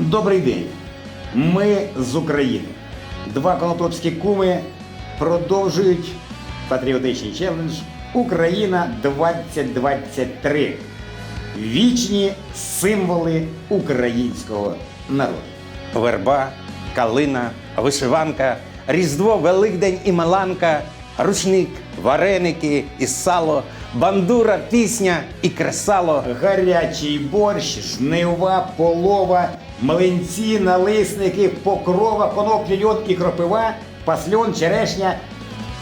Добрий день. Ми з України. Два конотопські куми продовжують патріотичний челендж Україна 2023. Вічні символи українського народу. Верба, калина, вишиванка, Різдво, Великдень і Маланка, рушник, вареники і сало, бандура, пісня і кресало. Гарячий борщ, жнива, полова, млинці, налисники, покрова, коноплі, льон і кропива, пасльон, черешня.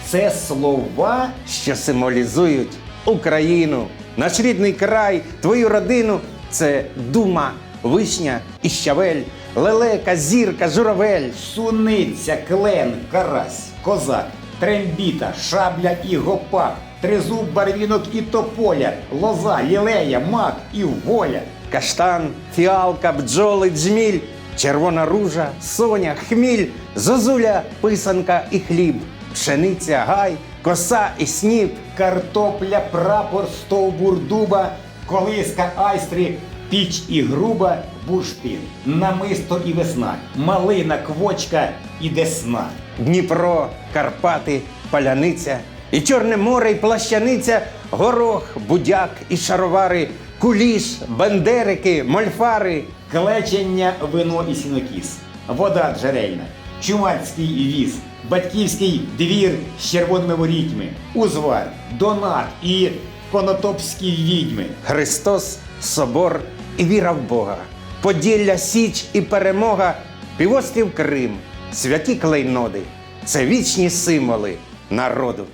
Це слова що символізують Україну, наш рідний край, твою родину. Це дума, вишня і щавель, лелека, зірка, журавель. Суниця, клен, карась, козак, трембіта, шабля і гопак, тризуб, барвінок і тополя, лоза, лілея, мак і воля. Каштан, фіалка, бджоли, джміль, червона ружа, соня, хміль, зозуля, писанка і хліб, пшениця, гай, коса і сніп. Картопля, прапор, стовбур дуба, колиска, айстри, піч і груба, бурштин, намисто і весна, малина, квочка і десна. Дніпро, Карпати, Паляниця, і Чорне море, і плащаниця, горох, будяк і шаровари, куліш, бендерики, мольфари. Клечення, вино і сінокіс, вода джерельна, чумацький віз, батьківський двір з червоними ворітьми, узвар, донат і конотопські відьми. Христос, собор і віра в Бога, Поділля, Січ і перемога, півострів Крим, святі клейноди це вічні символи народу.